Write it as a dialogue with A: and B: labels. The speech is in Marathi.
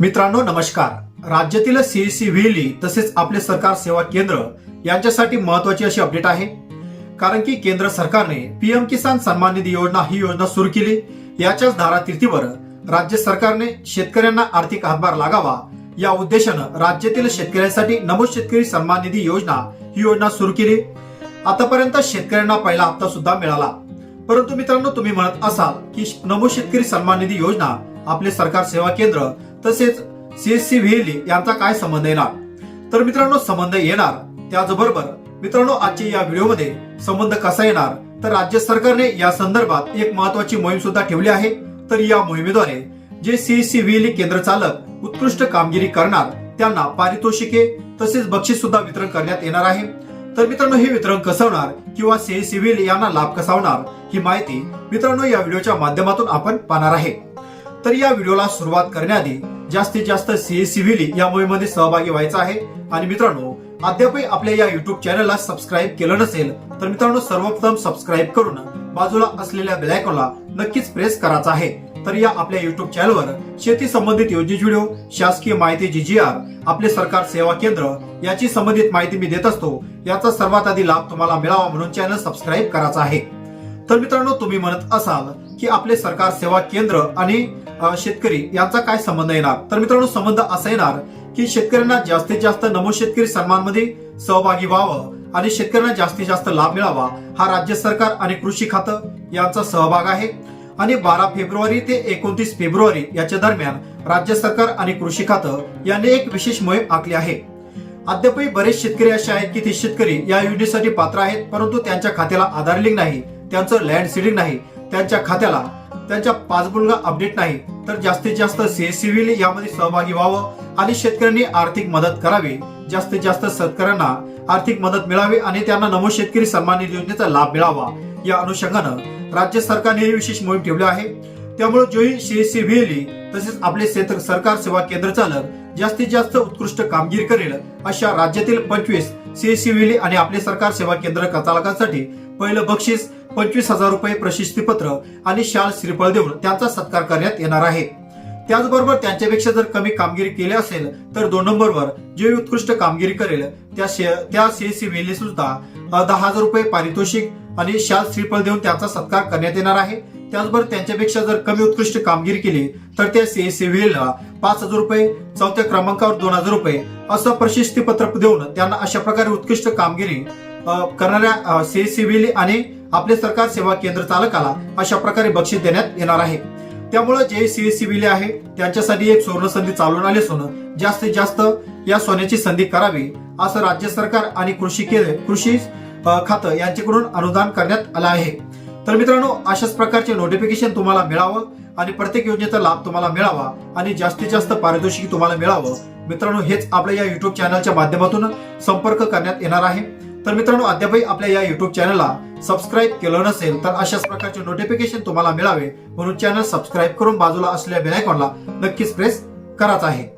A: मित्रांनो नमस्कार. राज्यातील सीएससी व्हिली तसेच आपले सरकार सेवा केंद्र यांच्यासाठी महत्वाची अशी अपडेट आहे. कारण की केंद्र सरकारने पीएम किसान सन्मान निधी योजना ही योजना सुरू केली. याच्याच धारातीर्थीवर राज्य सरकारने शेतकऱ्यांना आर्थिक हातभार लागावा या उद्देशानं राज्यातील शेतकऱ्यांसाठी नमो शेतकरी सन्मान निधी योजना ही योजना सुरू केली. आतापर्यंत शेतकऱ्यांना पहिला हप्ता सुद्धा मिळाला. परंतु मित्रांनो तुम्ही म्हणत असाल की नमो शेतकरी सन्मान निधी योजना आपले सरकार सेवा केंद्र तसेच सीएससी व्हीएलई यांचा काय संबंध येणार? तर मित्रांनो संबंध येणार त्याचबरोबर मित्रांनो आजच्या या व्हिडिओमध्ये संबंध कसा येणार? तर राज्य सरकारने या संदर्भात एक महत्वाची मोहीम सुद्धा ठेवली आहे. तर या मोहिमेद्वारे जे सीएससी व्हीएलई केंद्र चालक उत्कृष्ट कामगिरी करणार त्यांना पारितोषिके तसेच बक्षीस सुद्धा वितरण करण्यात येणार आहे. तर मित्रांनो हे वितरण कसं होणार किंवा सीएससी व्हीएलई यांना लाभ कसा होणार ही माहिती मित्रांनो या व्हिडिओच्या माध्यमातून आपण पाहणार आहे. तर या व्हिडिओला सुरुवात करण्याआधी जास्तीत जास्त सीएससी व्हिली या मोहिमेमध्ये सहभागी व्हायचं आहे. आणि मित्रांनो अद्यापही आपल्या या युट्यूब चॅनलला सबस्क्राईब केलं नसेल तर मित्रांनो सर्वप्रथम सबस्क्राईब करून बाजूला असलेल्या बेलायकॉनला नक्कीच प्रेस करायचा आहे. तर या आपल्या युट्यूब चॅनलवर शेती संबंधित योजनेचे व्हिडिओ शासकीय माहिती जी जी आर आपले सरकार सेवा केंद्र याची संबंधित माहिती मी देत असतो. याचा सर्वात आधी लाभ तुम्हाला मिळावा म्हणून चॅनल सबस्क्राईब करायचा आहे. तर मित्रांनो तुम्ही म्हणत असाल की आपले सरकार सेवा केंद्र आणि शेतकरी यांचा काय संबंध येणार? तर मित्रांनो संबंध असा येणार की शेतकऱ्यांना जास्तीत जास्त नमो शेतकरी सन्मानमध्ये सहभागी व्हावं आणि शेतकऱ्यांना जास्तीत जास्त लाभ मिळावा हा राज्य सरकार आणि कृषी खातं यांचा सहभाग आहे. आणि बारा फेब्रुवारी ते एकोणतीस फेब्रुवारी याच्या दरम्यान राज्य सरकार आणि कृषी खातं यांनी एक विशेष मोहीम आखली आहे. अद्यापही बरेच शेतकरी असे आहेत की ते शेतकरी या योजनेसाठी पात्र आहेत परंतु त्यांच्या खात्याला आधार लिंक नाही त्यांचं लँड सिडिंग नाही त्यांच्या खात्याला त्यांच्या पासबुकला अपडेट नाही तर जास्तीत जास्त सीएससीव्हील यामध्ये सहभागी व्हावं आणि शेतकऱ्यांनी आर्थिक मदत करावी. जास्तीत जास्त शेतकऱ्यांना आर्थिक मदत मिळावी आणि त्यांना नमो शेतकरी सन्मान निधी योजनेचा लाभ मिळावा. या अनुषंगानं राज्य सरकारने ही विशेष मोहीम ठेवली आहे. त्यामुळे जोही सीएससी व्हीएलई तसेच आपले शेत- सरकार सेवा केंद्र चालक जास्तीत जास्त उत्कृष्ट कामगिरी करेल अशा राज्यातील पंचवीस सीएससी व्हीएलई आणि आपले सरकार सेवा केंद्र चालकांसाठी पहिलं बक्षीस पंचवीस हजार रुपये प्रशस्तीपत्र आणि शाल श्रीफळ देऊन त्यांचा सत्कार करण्यात येणार आहे. त्याचबरोबर त्यांच्यापेक्षा जर कमी कामगिरी केली असेल तर दोन नंबरवर जे उत्कृष्ट कामगिरी करेल त्या शे- त्या सीएससी व्हीएलई सुद्धा दहा हजार रुपये पारितोषिक आणि शाल श्रीफळ देऊन त्यांचा सत्कार करण्यात येणार आहे. त्याचबरोबर त्यांच्यापेक्षा जर कमी उत्कृष्ट कामगिरी केली तर त्या सीएससी व्हीएलला पाच हजार रुपये चौथ्या क्रमांकावर दोन हजार रुपये असं प्रशस्तीपत्र देऊन त्यांना अशा प्रकारे उत्कृष्ट कामगिरी करणाऱ्या सीएससी व्हीएलई आणि आपले सरकार सेवा केंद्र चालकाला अशा प्रकारे बक्षीस देण्यात येणार आहे. त्यामुळे जे सीएससी विले आहे त्यांच्यासाठी एक सुवर्ण संधी चालून आली असून जास्तीत जास्त या सोन्याची संधी करावी असं राज्य सरकार आणि कृषी केंद्र कृषी खातं यांच्याकडून अनुदान करण्यात आलं आहे. तर मित्रांनो अशाच प्रकारचे नोटिफिकेशन तुम्हाला मिळावं आणि प्रत्येक योजनेचा लाभ तुम्हाला मिळावा आणि जास्तीत जास्त पारितोषिक तुम्हाला मिळावं. मित्रांनो हेच आपल्या या युट्यूब चॅनलच्या माध्यमातून संपर्क करण्यात येणार आहे. तर मित्रांनो अद्यापही आपल्या या युट्यूब चॅनलला सबस्क्राईब केलं नसेल तर अशाच प्रकारचे नोटिफिकेशन तुम्हाला मिळावे म्हणून चॅनल सबस्क्राईब करून बाजूला असलेल्या बेलायकॉनला नक्कीच प्रेस करायचा आहे.